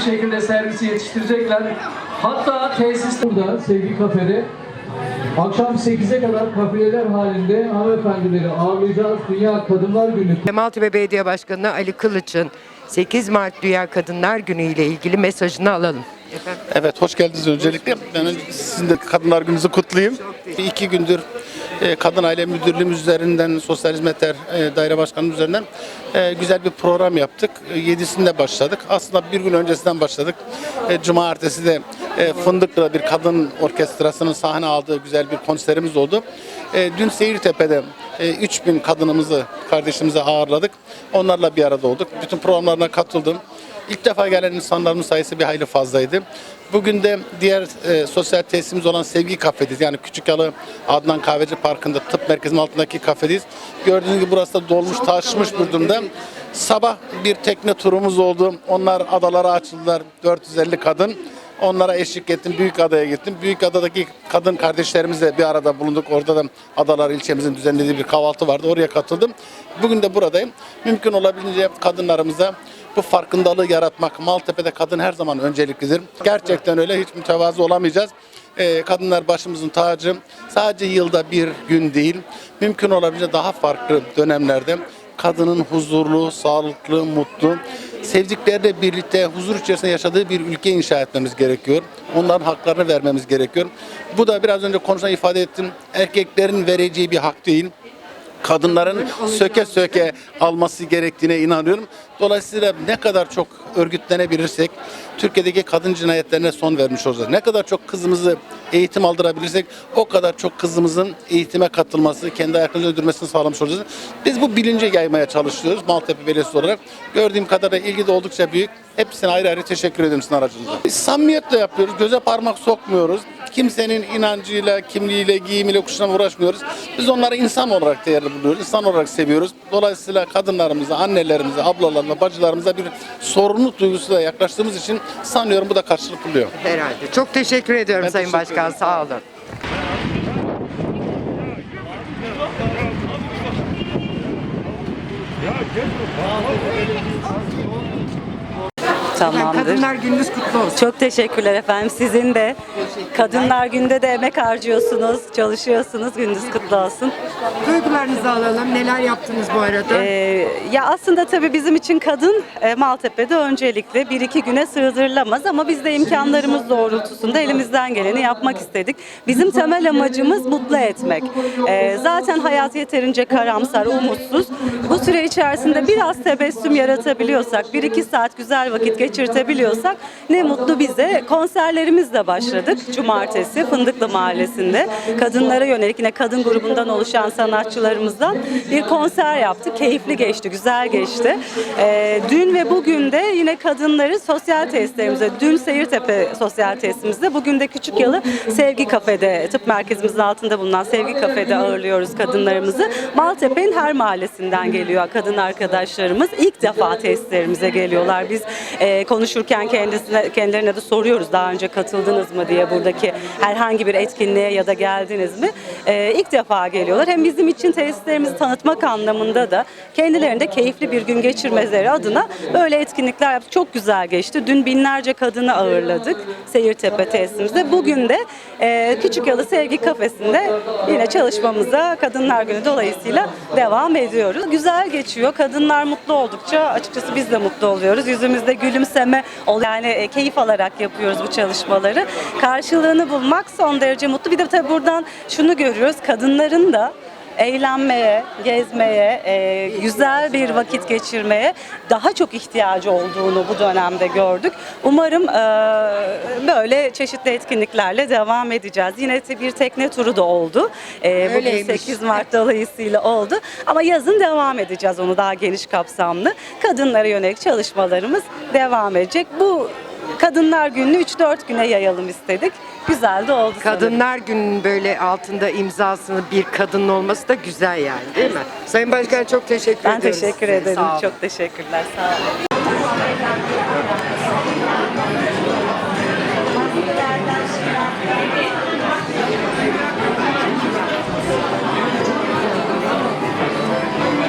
bir şekilde servisi yetiştirecekler. Hatta tesis burada Sevgi Kafede akşam 8'e kadar kafileler halinde hanımefendileri ağırlayacağız. Dünya Kadınlar Günü Maltepe Belediye Başkanı Ali Kılıç'ın 8 Mart Dünya Kadınlar Günü ile ilgili mesajını alalım. Efendim? Evet, hoş geldiniz öncelikle. Ben önce sizin de Kadınlar Günü'nüzü kutlayayım. Bir iki gündür Kadın Aile Müdürlüğümüz üzerinden, Sosyal Hizmetler e, Daire Başkanımız üzerinden e, güzel bir program yaptık. E, Yedisinde başladık. Aslında bir gün öncesinden başladık. E, Cuma ertesi de e, Fındıklı'da bir kadın orkestrasının sahne aldığı güzel bir konserimiz oldu. E, Dün Seyirtepe'de e, 3000 kadınımızı, kardeşimizi ağırladık. Onlarla bir arada olduk. Bütün programlarına katıldım. İlk defa gelen insanların sayısı bir hayli fazlaydı. Bugün de diğer e, sosyal tesisimiz olan Sevgi Kafe'deyiz. Yani Küçükyalı Adnan Kahveci Parkı'nda tıp merkezinin altındaki kafedeyiz. Gördüğünüz gibi burası da dolmuş taşmış bir durumda. Sabah bir tekne turumuz oldu. Onlar adalara açıldılar. 450 kadın. Onlara eşlik ettim. Büyükada'ya gittim. Büyükada'daki kadın kardeşlerimizle bir arada bulunduk. Orada da Adalar ilçemizin düzenlediği bir kahvaltı vardı. Oraya katıldım. Bugün de buradayım. Mümkün olabildiğince kadınlarımıza bu farkındalığı yaratmak. Maltepe'de kadın her zaman önceliklidir. Gerçekten öyle. Hiç mütevazı olamayacağız. Ee, kadınlar başımızın tacı. Sadece yılda bir gün değil. Mümkün olabildiğince daha farklı dönemlerde kadının huzurlu, sağlıklı, mutlu, sevdikleriyle birlikte huzur içerisinde yaşadığı bir ülke inşa etmemiz gerekiyor. Onların haklarını vermemiz gerekiyor. Bu da biraz önce konuşan ifade ettim. Erkeklerin vereceği bir hak değil kadınların söke söke alması gerektiğine inanıyorum. Dolayısıyla ne kadar çok örgütlenebilirsek Türkiye'deki kadın cinayetlerine son vermiş olacağız. Ne kadar çok kızımızı eğitim aldırabilirsek o kadar çok kızımızın eğitime katılması, kendi ayaklarını öldürmesini sağlamış olacağız. Biz bu bilinci yaymaya çalışıyoruz Maltepe Belediyesi olarak. Gördüğüm kadarıyla ilgi de oldukça büyük. Hepsine ayrı ayrı teşekkür ederim sizin aracınızda. Biz samimiyetle yapıyoruz. Göze parmak sokmuyoruz. Kimsenin inancıyla, kimliğiyle, giyimiyle, kuşamla uğraşmıyoruz. Biz onları insan olarak değerli buluyoruz. insan olarak seviyoruz. Dolayısıyla kadınlarımıza, annelerimize, ablalarımıza, bacılarımıza bir sorumluluk duygusuyla yaklaştığımız için sanıyorum bu da karşılık buluyor. Herhalde. Çok teşekkür ediyorum Ben Sayın teşekkür Başkan. Sağ olun. Tamamdır. Kadınlar Gününüz kutlu olsun. Çok teşekkürler efendim. Sizin de Kadınlar Günü'nde de emek harcıyorsunuz, çalışıyorsunuz. Gününüz kutlu olsun. Duygularınızı alalım. Neler yaptınız bu arada? Ee, ya aslında tabii bizim için kadın e, Maltepe'de öncelikle bir iki güne sığdırılamaz ama biz de imkanlarımız doğrultusunda elimizden geleni yapmak istedik. Bizim temel amacımız mutlu etmek. Ee, zaten hayat yeterince karamsar, umutsuz. Bu süre içerisinde biraz tebessüm yaratabiliyorsak, bir iki saat güzel vakit geçirtebiliyorsak ne mutlu bize. Konserlerimizle başladık cumartesi Fındıklı Mahallesi'nde. Kadınlara yönelik yine kadın grubundan oluşan sanatçılarımızdan bir konser yaptık. Keyifli geçti, güzel geçti. Ee, dün ve bugün de yine kadınları sosyal tesislerimize, dün Seyirtepe sosyal tesisimizde, bugün de Küçükyalı Sevgi Kafede, tıp merkezimizin altında bulunan Sevgi Kafede ağırlıyoruz kadınlarımızı. Maltepe'nin her mahallesinden geliyor kadın arkadaşlarımız. İlk defa tesislerimize geliyorlar. Biz e, konuşurken kendisine, kendilerine de soruyoruz daha önce katıldınız mı diye buradaki herhangi bir etkinliğe ya da geldiniz mi? E, ilk defa geliyorlar. Hem bizim için tesislerimizi tanıtmak anlamında da kendilerinde keyifli bir gün geçirmeleri adına böyle etkinlikler yaptık. Çok güzel geçti. Dün binlerce kadını ağırladık Seyirtepe tesisimizde. Bugün de e, Küçükyalı Sevgi Kafesi'nde yine çalışmamıza Kadınlar Günü dolayısıyla devam ediyoruz. Güzel geçiyor. Kadınlar mutlu oldukça açıkçası biz de mutlu oluyoruz. Yüzümüzde gülümseme. Yani e, keyif alarak yapıyoruz bu çalışmaları. Karşılığını bulmak son derece mutlu. Bir de tabii buradan şunu görüyoruz. Kadınların da eğlenmeye, gezmeye, e, güzel bir vakit geçirmeye daha çok ihtiyacı olduğunu bu dönemde gördük. Umarım e, böyle çeşitli etkinliklerle devam edeceğiz. Yine te- bir tekne turu da oldu. E, bugün Öyleymiş. 8 Mart dolayısıyla oldu. Ama yazın devam edeceğiz onu daha geniş kapsamlı. Kadınlara yönelik çalışmalarımız devam edecek. Bu Kadınlar Günü'nü 3-4 güne yayalım istedik. Güzel de oldu. Kadınlar Günü'nün böyle altında imzasını bir kadının olması da güzel yani değil mi? Sayın Başkan çok teşekkür Ben ediyoruz teşekkür size. ederim. Sağ olun. Çok teşekkürler. Sağ olun.